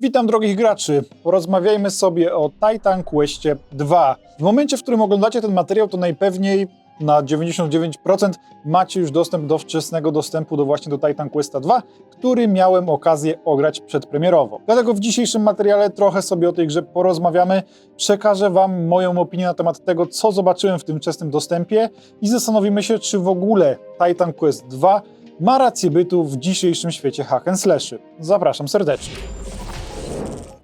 Witam drogich graczy. Porozmawiajmy sobie o Titan Questie 2. W momencie, w którym oglądacie ten materiał, to najpewniej na 99% macie już dostęp do wczesnego dostępu do właśnie do Titan Questa 2, który miałem okazję ograć przedpremierowo. Dlatego w dzisiejszym materiale trochę sobie o tej grze porozmawiamy, przekażę Wam moją opinię na temat tego, co zobaczyłem w tym wczesnym dostępie i zastanowimy się, czy w ogóle Titan Quest 2 ma rację bytu w dzisiejszym świecie hack and slashy. Zapraszam serdecznie.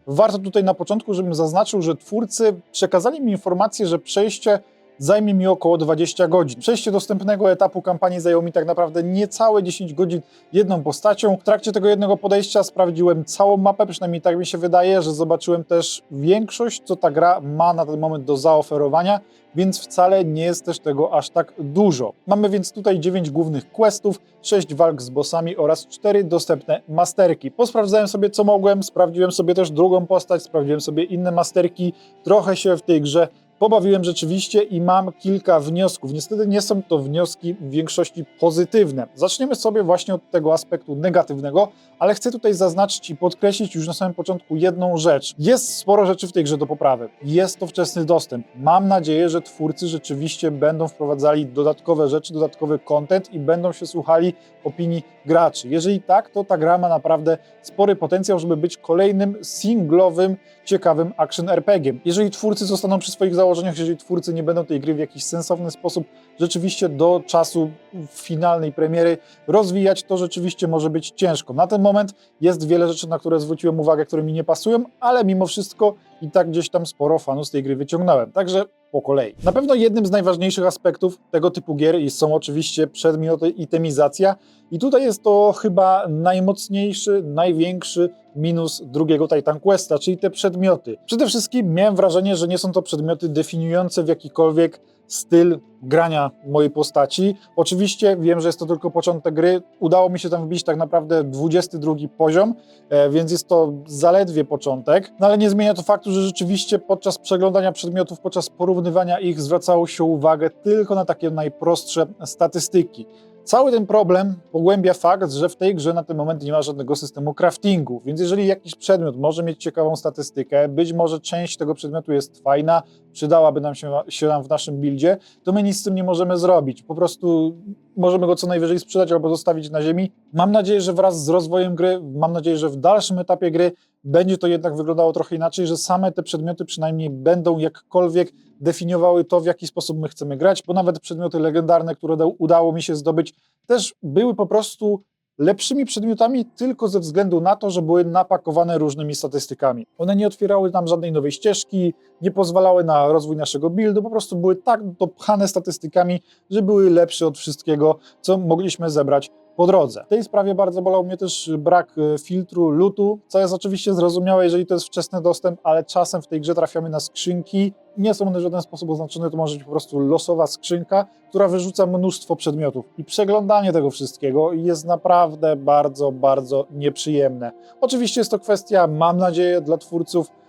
Warto tutaj na początku, żebym zaznaczył, że twórcy przekazali mi informację, że przejście zajmie mi około 20 godzin. Przejście dostępnego etapu kampanii zajęło mi tak naprawdę niecałe 10 godzin jedną postacią. W trakcie tego jednego podejścia sprawdziłem całą mapę, przynajmniej tak mi się wydaje, że zobaczyłem też większość, co ta gra ma na ten moment do zaoferowania, więc wcale nie jest też tego aż tak dużo. Mamy więc tutaj 9 głównych questów, 6 walk z bossami oraz 4 dostępne masterki. Posprawdzałem sobie co mogłem, sprawdziłem sobie też drugą postać, sprawdziłem sobie inne masterki, trochę się w tej grze pobawiłem rzeczywiście i mam kilka wniosków. Niestety nie są to wnioski w większości pozytywne. Zaczniemy sobie właśnie od tego aspektu negatywnego, ale chcę tutaj zaznaczyć i podkreślić już na samym początku jedną rzecz. Jest sporo rzeczy w tej grze do poprawy. Jest to wczesny dostęp. Mam nadzieję, że twórcy rzeczywiście będą wprowadzali dodatkowe rzeczy, dodatkowy content i będą się słuchali opinii graczy. Jeżeli tak, to ta gra ma naprawdę spory potencjał, żeby być kolejnym singlowym, ciekawym action RPG. Jeżeli twórcy zostaną przy swoich założeniach, jeżeli twórcy nie będą tej gry w jakiś sensowny sposób rzeczywiście do czasu finalnej premiery rozwijać, to rzeczywiście może być ciężko. Na ten moment jest wiele rzeczy, na które zwróciłem uwagę, które mi nie pasują, ale mimo wszystko i tak gdzieś tam sporo fanów z tej gry wyciągnąłem. Także po kolei. Na pewno jednym z najważniejszych aspektów tego typu gier są oczywiście przedmioty i temizacja. I tutaj jest to chyba najmocniejszy, największy minus drugiego Titan Questa, czyli te przedmioty. Przede wszystkim miałem wrażenie, że nie są to przedmioty definiujące w jakikolwiek styl grania mojej postaci. Oczywiście wiem, że jest to tylko początek gry. Udało mi się tam wbić tak naprawdę 22 poziom, e, więc jest to zaledwie początek. No ale nie zmienia to faktu, że rzeczywiście podczas przeglądania przedmiotów, podczas porównywania ich zwracało się uwagę tylko na takie najprostsze statystyki. Cały ten problem pogłębia fakt, że w tej grze na ten moment nie ma żadnego systemu craftingu, więc jeżeli jakiś przedmiot może mieć ciekawą statystykę, być może część tego przedmiotu jest fajna, przydałaby nam się, się nam w naszym buildzie, to my nic z tym nie możemy zrobić. Po prostu możemy go co najwyżej sprzedać albo zostawić na ziemi. Mam nadzieję, że wraz z rozwojem gry, mam nadzieję, że w dalszym etapie gry będzie to jednak wyglądało trochę inaczej, że same te przedmioty przynajmniej będą jakkolwiek definiowały to, w jaki sposób my chcemy grać, bo nawet przedmioty legendarne, które udało mi się zdobyć, też były po prostu lepszymi przedmiotami tylko ze względu na to, że były napakowane różnymi statystykami. One nie otwierały nam żadnej nowej ścieżki, nie pozwalały na rozwój naszego buildu, po prostu były tak dopchane statystykami, że były lepsze od wszystkiego, co mogliśmy zebrać po drodze. W tej sprawie bardzo bolał mnie też brak e, filtru lutu, co jest oczywiście zrozumiałe, jeżeli to jest wczesny dostęp, ale czasem w tej grze trafiamy na skrzynki, nie są one w żaden sposób oznaczone, to może być po prostu losowa skrzynka, która wyrzuca mnóstwo przedmiotów. I przeglądanie tego wszystkiego jest naprawdę bardzo, bardzo nieprzyjemne. Oczywiście jest to kwestia, mam nadzieję, dla twórców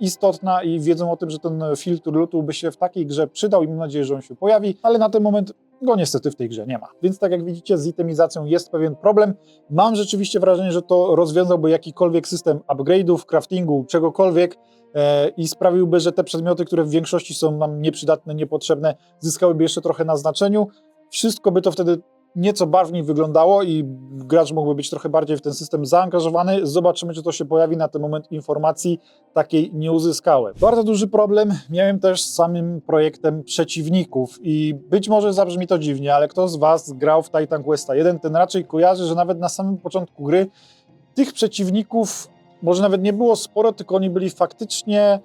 istotna i wiedzą o tym, że ten filtr lutu by się w takiej grze przydał i mam nadzieję, że on się pojawi, ale na ten moment go niestety w tej grze nie ma. Więc tak jak widzicie, z itemizacją jest pewien problem. Mam rzeczywiście wrażenie, że to rozwiązałby jakikolwiek system upgrade'ów, craftingu, czegokolwiek e, i sprawiłby, że te przedmioty, które w większości są nam nieprzydatne, niepotrzebne, zyskałyby jeszcze trochę na znaczeniu. Wszystko by to wtedy nieco barwniej wyglądało i gracz mógłby być trochę bardziej w ten system zaangażowany. Zobaczymy, czy to się pojawi. Na ten moment informacji takiej nie uzyskałem. Bardzo duży problem miałem też z samym projektem przeciwników i być może zabrzmi to dziwnie, ale kto z Was grał w Titan Questa 1, ten raczej kojarzy, że nawet na samym początku gry tych przeciwników może nawet nie było sporo, tylko oni byli faktycznie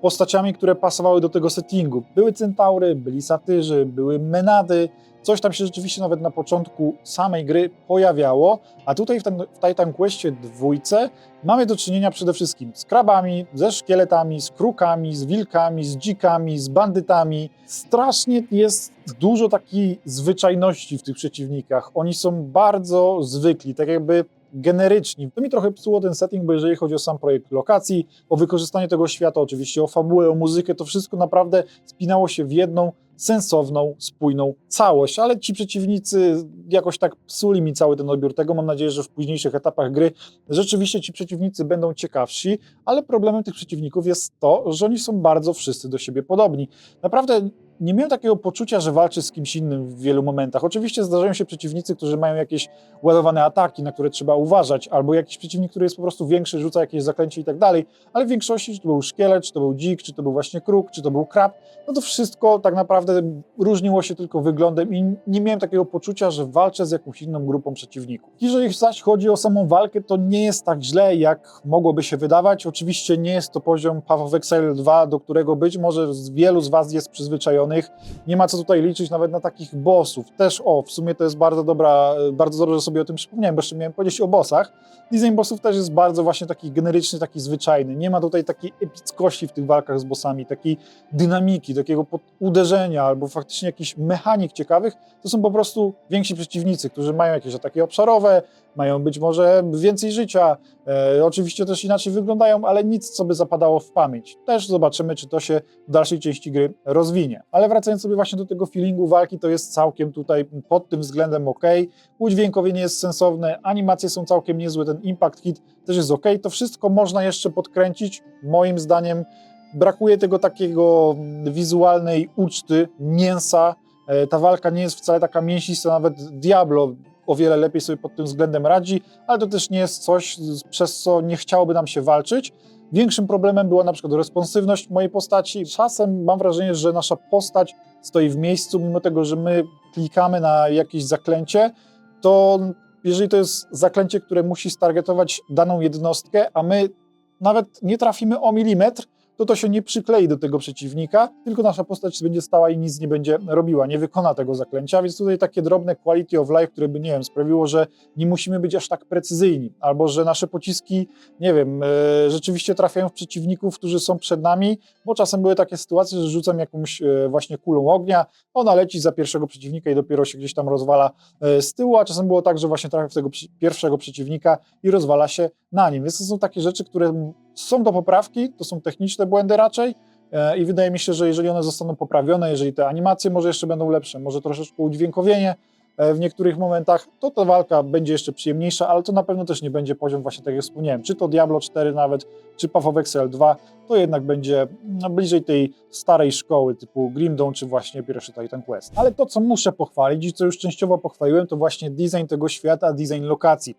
postaciami, które pasowały do tego settingu. Były centaury, byli satyrzy, były menady, coś tam się rzeczywiście nawet na początku samej gry pojawiało, a tutaj w, ten, w Titan Questie dwójce mamy do czynienia przede wszystkim z krabami, ze szkieletami, z krukami, z wilkami, z dzikami, z bandytami. Strasznie jest dużo takiej zwyczajności w tych przeciwnikach. Oni są bardzo zwykli, tak jakby generyczni. To mi trochę psuło ten setting, bo jeżeli chodzi o sam projekt lokacji, o wykorzystanie tego świata, oczywiście o fabułę, o muzykę, to wszystko naprawdę spinało się w jedną sensowną, spójną całość, ale ci przeciwnicy jakoś tak psuli mi cały ten odbiór tego. Mam nadzieję, że w późniejszych etapach gry rzeczywiście ci przeciwnicy będą ciekawsi, ale problemem tych przeciwników jest to, że oni są bardzo wszyscy do siebie podobni. Naprawdę nie miałem takiego poczucia, że walczy z kimś innym w wielu momentach. Oczywiście zdarzają się przeciwnicy, którzy mają jakieś ładowane ataki, na które trzeba uważać, albo jakiś przeciwnik, który jest po prostu większy, rzuca jakieś zaklęcie i tak dalej, ale w większości, czy to był szkielet, czy to był dzik, czy to był właśnie kruk, czy to był krab, no to wszystko tak naprawdę różniło się tylko wyglądem i nie miałem takiego poczucia, że walczę z jakąś inną grupą przeciwników. Jeżeli zaś chodzi o samą walkę, to nie jest tak źle, jak mogłoby się wydawać. Oczywiście nie jest to poziom Path of Exile 2, do którego być może wielu z Was jest przyzwyczajonych. Nie ma co tutaj liczyć nawet na takich bossów. Też o, w sumie to jest bardzo dobra, bardzo dobrze, że sobie o tym przypomniałem, bo jeszcze miałem powiedzieć o bossach. Design bossów też jest bardzo właśnie taki generyczny, taki zwyczajny. Nie ma tutaj takiej epickości w tych walkach z bossami, takiej dynamiki, takiego uderzenia albo faktycznie jakichś mechanik ciekawych. To są po prostu więksi przeciwnicy, którzy mają jakieś ataki obszarowe, mają być może więcej życia, e, oczywiście też inaczej wyglądają, ale nic, co by zapadało w pamięć. Też zobaczymy, czy to się w dalszej części gry rozwinie. Ale wracając sobie właśnie do tego feelingu walki, to jest całkiem tutaj pod tym względem ok. Udźwiękowienie jest sensowne, animacje są całkiem niezłe, ten impact hit też jest ok. To wszystko można jeszcze podkręcić. Moim zdaniem brakuje tego takiego wizualnej uczty, mięsa. E, ta walka nie jest wcale taka mięsista, nawet Diablo o wiele lepiej sobie pod tym względem radzi, ale to też nie jest coś, przez co nie chciałoby nam się walczyć. Większym problemem była na przykład responsywność mojej postaci. Czasem mam wrażenie, że nasza postać stoi w miejscu, mimo tego, że my klikamy na jakieś zaklęcie, to jeżeli to jest zaklęcie, które musi stargetować daną jednostkę, a my nawet nie trafimy o milimetr, to to się nie przyklei do tego przeciwnika, tylko nasza postać będzie stała i nic nie będzie robiła, nie wykona tego zaklęcia, więc tutaj takie drobne quality of life, które by, nie wiem, sprawiło, że nie musimy być aż tak precyzyjni, albo że nasze pociski, nie wiem, e, rzeczywiście trafiają w przeciwników, którzy są przed nami, bo czasem były takie sytuacje, że rzucam jakąś e, właśnie kulą ognia, ona leci za pierwszego przeciwnika i dopiero się gdzieś tam rozwala e, z tyłu, a czasem było tak, że właśnie trafia w tego pierwszego przeciwnika i rozwala się na nim. Więc to są takie rzeczy, które są do poprawki, to są techniczne błędy raczej e, i wydaje mi się, że jeżeli one zostaną poprawione, jeżeli te animacje może jeszcze będą lepsze, może troszeczkę udźwiękowienie e, w niektórych momentach, to ta walka będzie jeszcze przyjemniejsza, ale to na pewno też nie będzie poziom właśnie tak jak wspomniałem, czy to Diablo 4 nawet, czy Path of Exile 2, to jednak będzie no, bliżej tej starej szkoły typu Grim Dawn, czy właśnie pierwszy Titan Quest. Ale to, co muszę pochwalić i co już częściowo pochwaliłem, to właśnie design tego świata, design lokacji.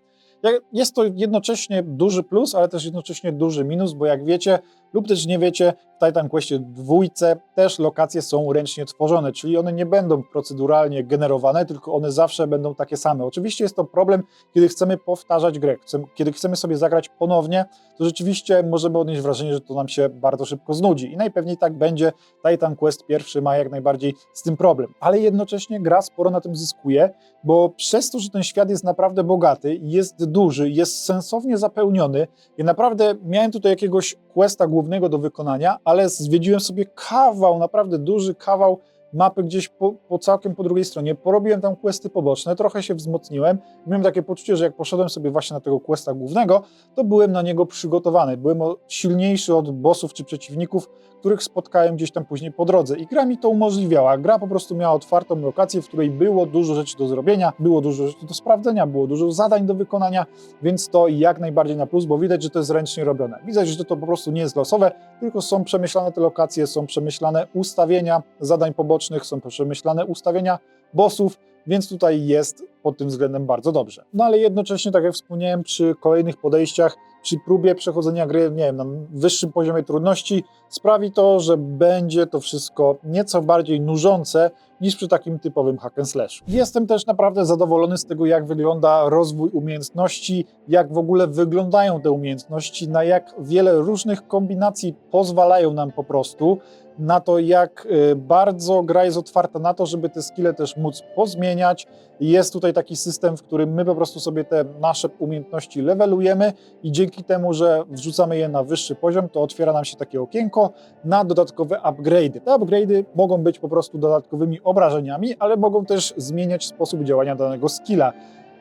Jest to jednocześnie duży plus, ale też jednocześnie duży minus, bo jak wiecie lub też nie wiecie, w Titan Questie dwójce też lokacje są ręcznie tworzone, czyli one nie będą proceduralnie generowane, tylko one zawsze będą takie same. Oczywiście jest to problem, kiedy chcemy powtarzać grę, kiedy chcemy sobie zagrać ponownie, to rzeczywiście możemy odnieść wrażenie, że to nam się bardzo szybko znudzi i najpewniej tak będzie. Titan Quest pierwszy ma jak najbardziej z tym problem, ale jednocześnie gra sporo na tym zyskuje, bo przez to, że ten świat jest naprawdę bogaty, jest duży, jest sensownie zapełniony i naprawdę miałem tutaj jakiegoś questa głównego do wykonania, ale zwiedziłem sobie kawał, naprawdę duży kawał mapy gdzieś po, po, całkiem po drugiej stronie. Porobiłem tam questy poboczne, trochę się wzmocniłem. Miałem takie poczucie, że jak poszedłem sobie właśnie na tego questa głównego, to byłem na niego przygotowany. Byłem silniejszy od bossów czy przeciwników, których spotkałem gdzieś tam później po drodze. I gra mi to umożliwiała. Gra po prostu miała otwartą lokację, w której było dużo rzeczy do zrobienia, było dużo rzeczy do sprawdzenia, było dużo zadań do wykonania, więc to jak najbardziej na plus, bo widać, że to jest ręcznie robione. Widać, że to po prostu nie jest losowe, tylko są przemyślane te lokacje, są przemyślane ustawienia zadań pobocznych, są przemyślane ustawienia bossów, więc tutaj jest pod tym względem bardzo dobrze. No ale jednocześnie, tak jak wspomniałem, przy kolejnych podejściach, przy próbie przechodzenia gry, nie wiem, na wyższym poziomie trudności, sprawi to, że będzie to wszystko nieco bardziej nużące niż przy takim typowym hack and slash. Jestem też naprawdę zadowolony z tego, jak wygląda rozwój umiejętności, jak w ogóle wyglądają te umiejętności, na jak wiele różnych kombinacji pozwalają nam po prostu na to, jak y, bardzo gra jest otwarta na to, żeby te skille też móc pozmieniać. Jest tutaj taki system, w którym my po prostu sobie te nasze umiejętności levelujemy i dzięki temu, że wrzucamy je na wyższy poziom, to otwiera nam się takie okienko na dodatkowe upgrade'y. Te upgrade'y mogą być po prostu dodatkowymi obrażeniami, ale mogą też zmieniać sposób działania danego skilla.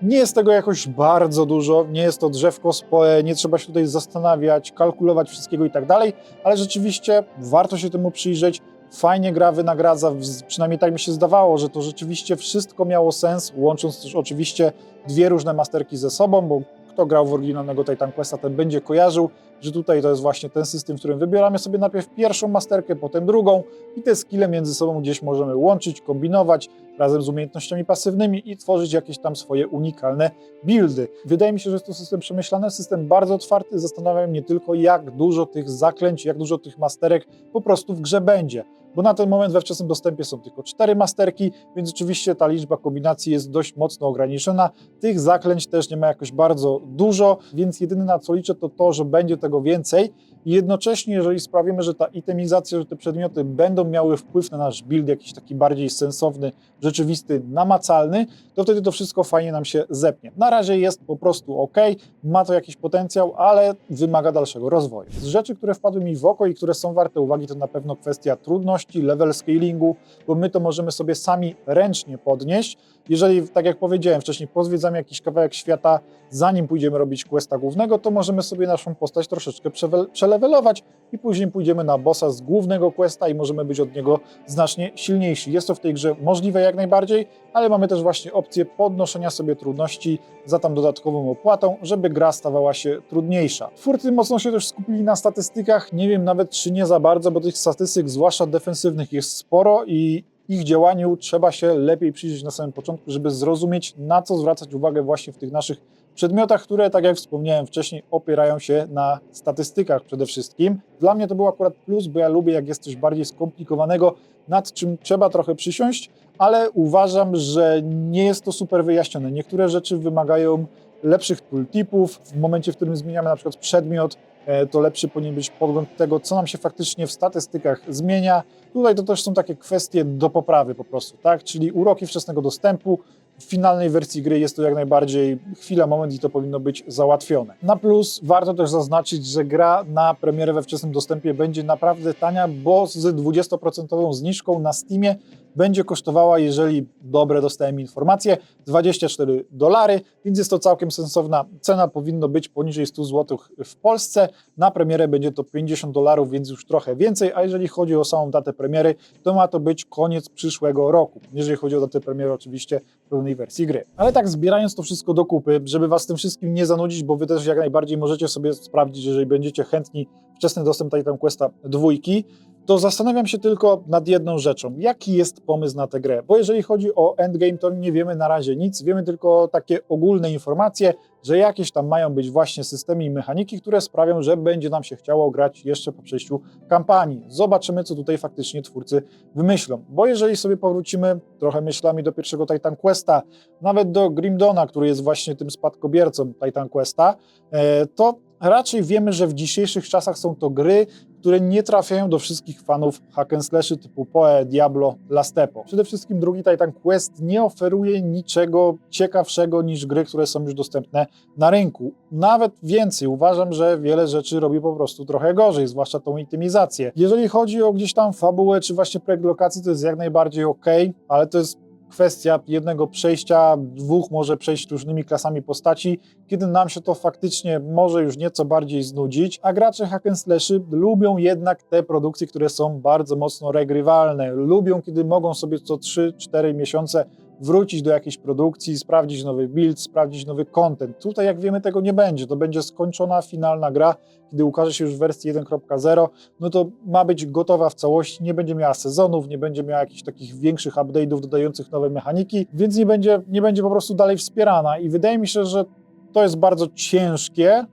Nie jest tego jakoś bardzo dużo, nie jest to drzewko spoe, nie trzeba się tutaj zastanawiać, kalkulować wszystkiego i tak dalej, ale rzeczywiście warto się temu przyjrzeć. Fajnie gra wynagradza, przynajmniej tak mi się zdawało, że to rzeczywiście wszystko miało sens, łącząc też oczywiście dwie różne masterki ze sobą, bo kto grał w oryginalnego Titan Questa, ten będzie kojarzył, że tutaj to jest właśnie ten system, w którym wybieramy sobie najpierw pierwszą masterkę, potem drugą i te skille między sobą gdzieś możemy łączyć, kombinować razem z umiejętnościami pasywnymi i tworzyć jakieś tam swoje unikalne buildy. Wydaje mi się, że jest to system przemyślany, system bardzo otwarty. Zastanawiam mnie tylko, jak dużo tych zaklęć, jak dużo tych masterek po prostu w grze będzie. Bo na ten moment we wczesnym dostępie są tylko cztery masterki, więc oczywiście ta liczba kombinacji jest dość mocno ograniczona. Tych zaklęć też nie ma jakoś bardzo dużo, więc jedyne na co liczę to to, że będzie tego więcej. I jednocześnie, jeżeli sprawimy, że ta itemizacja, że te przedmioty będą miały wpływ na nasz build, jakiś taki bardziej sensowny, rzeczywisty, namacalny, to wtedy to wszystko fajnie nam się zepnie. Na razie jest po prostu ok, ma to jakiś potencjał, ale wymaga dalszego rozwoju. Z rzeczy, które wpadły mi w oko i które są warte uwagi, to na pewno kwestia trudności, level scalingu, bo my to możemy sobie sami ręcznie podnieść. Jeżeli, tak jak powiedziałem wcześniej, pozwiedzamy jakiś kawałek świata, zanim pójdziemy robić questa głównego, to możemy sobie naszą postać troszeczkę przelewelować i później pójdziemy na bossa z głównego questa i możemy być od niego znacznie silniejsi. Jest to w tej grze możliwe jak najbardziej, ale mamy też właśnie opcję podnoszenia sobie trudności za tam dodatkową opłatą, żeby gra stawała się trudniejsza. Twórcy mocno się też skupili na statystykach, nie wiem nawet czy nie za bardzo, bo tych statystyk, zwłaszcza defensywnych, jest sporo i ich działaniu trzeba się lepiej przyjrzeć na samym początku, żeby zrozumieć, na co zwracać uwagę właśnie w tych naszych przedmiotach, które, tak jak wspomniałem wcześniej, opierają się na statystykach przede wszystkim. Dla mnie to był akurat plus, bo ja lubię, jak jest coś bardziej skomplikowanego, nad czym trzeba trochę przysiąść, ale uważam, że nie jest to super wyjaśnione. Niektóre rzeczy wymagają lepszych tooltipów. W momencie, w którym zmieniamy na przykład przedmiot, e, to lepszy powinien być podgląd tego, co nam się faktycznie w statystykach zmienia. Tutaj to też są takie kwestie do poprawy po prostu, tak? Czyli uroki wczesnego dostępu. W finalnej wersji gry jest to jak najbardziej chwila, moment i to powinno być załatwione. Na plus warto też zaznaczyć, że gra na premierę we wczesnym dostępie będzie naprawdę tania, bo z 20% zniżką na Steamie będzie kosztowała, jeżeli dobre dostałem informacje, 24 dolary, więc jest to całkiem sensowna cena, powinno być poniżej 100 zł w Polsce. Na premierę będzie to 50 dolarów, więc już trochę więcej, a jeżeli chodzi o samą datę premiery, to ma to być koniec przyszłego roku. Jeżeli chodzi o datę premiery, oczywiście pełnej wersji gry. Ale tak zbierając to wszystko do kupy, żeby was tym wszystkim nie zanudzić, bo wy też jak najbardziej możecie sobie sprawdzić, jeżeli będziecie chętni wczesny dostęp Titan Questa dwójki, to zastanawiam się tylko nad jedną rzeczą. Jaki jest pomysł na tę grę? Bo jeżeli chodzi o endgame, to nie wiemy na razie nic. Wiemy tylko takie ogólne informacje, że jakieś tam mają być właśnie systemy i mechaniki, które sprawią, że będzie nam się chciało grać jeszcze po przejściu kampanii. Zobaczymy, co tutaj faktycznie twórcy wymyślą. Bo jeżeli sobie powrócimy trochę myślami do pierwszego Titan Questa, nawet do Grim Dawna, który jest właśnie tym spadkobiercą Titan Questa, e, to raczej wiemy, że w dzisiejszych czasach są to gry, które nie trafiają do wszystkich fanów hack and slashy typu Poe, Diablo, Lastepo. Przede wszystkim drugi Titan Quest nie oferuje niczego ciekawszego niż gry, które są już dostępne na rynku. Nawet więcej, uważam, że wiele rzeczy robi po prostu trochę gorzej, zwłaszcza tą intymizację. Jeżeli chodzi o gdzieś tam fabułę, czy właśnie projekt lokacji, to jest jak najbardziej ok, ale to jest kwestia jednego przejścia, dwóch może przejść różnymi klasami postaci, kiedy nam się to faktycznie może już nieco bardziej znudzić, a gracze hack and slashy lubią jednak te produkcje, które są bardzo mocno regrywalne. Lubią, kiedy mogą sobie co 3-4 miesiące wrócić do jakiejś produkcji, sprawdzić nowy build, sprawdzić nowy content. Tutaj, jak wiemy, tego nie będzie. To będzie skończona, finalna gra. Kiedy ukaże się już w wersji 1.0, no to ma być gotowa w całości, nie będzie miała sezonów, nie będzie miała jakichś takich większych update'ów dodających nowe mechaniki, więc nie będzie, nie będzie po prostu dalej wspierana. I wydaje mi się, że to jest bardzo ciężkie e,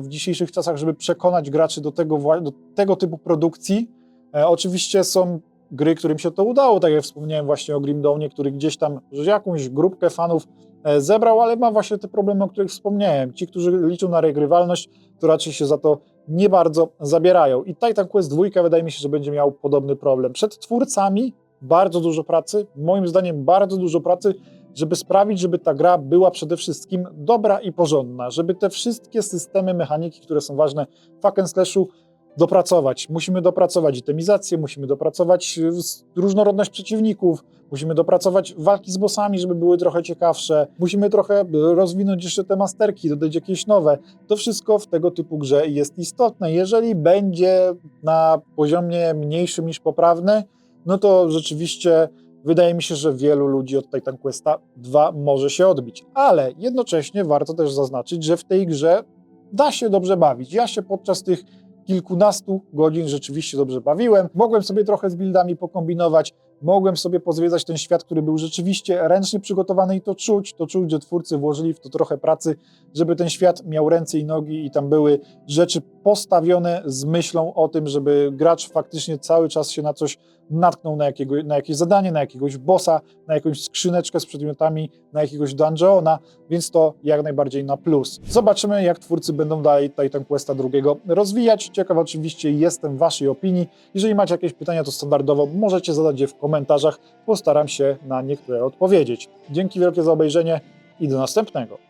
w dzisiejszych czasach, żeby przekonać graczy do tego, do tego typu produkcji. E, Oczywiście są gry, którym się to udało, tak jak wspomniałem właśnie o Grim Dawnie, który gdzieś tam jakąś grupkę fanów e, zebrał, ale ma właśnie te problemy, o których wspomniałem. Ci, którzy liczą na regrywalność, to raczej się za to nie bardzo zabierają. I Titan Quest 2 wydaje mi się, że będzie miał podobny problem. Przed twórcami bardzo dużo pracy, moim zdaniem bardzo dużo pracy, żeby sprawić, żeby ta gra była przede wszystkim dobra i porządna, żeby te wszystkie systemy, mechaniki, które są ważne w slashu, dopracować. Musimy dopracować itemizację, musimy dopracować y, różnorodność przeciwników, musimy dopracować walki z bossami, żeby były trochę ciekawsze, musimy trochę y, rozwinąć jeszcze te masterki, dodać jakieś nowe. To wszystko w tego typu grze jest istotne. Jeżeli będzie na poziomie mniejszym niż poprawny, no to rzeczywiście wydaje mi się, że wielu ludzi od Titan Questa 2 może się odbić. Ale jednocześnie warto też zaznaczyć, że w tej grze da się dobrze bawić. Ja się podczas tych kilkunastu godzin rzeczywiście dobrze bawiłem. Mogłem sobie trochę z buildami pokombinować, mogłem sobie pozwiedzać ten świat, który był rzeczywiście ręcznie przygotowany i to czuć, to czuć, że twórcy włożyli w to trochę pracy, żeby ten świat miał ręce i nogi i tam były rzeczy postawione z myślą o tym, żeby gracz faktycznie cały czas się na coś natknął, na, jakiego, na jakieś zadanie, na jakiegoś bossa, na jakąś skrzyneczkę z przedmiotami, na jakiegoś dungeona, więc to jak najbardziej na plus. Zobaczymy, jak twórcy będą dalej Titan Questa II rozwijać. Ciekaw oczywiście jestem Waszej opinii. Jeżeli macie jakieś pytania, to standardowo możecie zadać je w komentarzach. Postaram się na niektóre odpowiedzieć. Dzięki wielkie za obejrzenie i do następnego.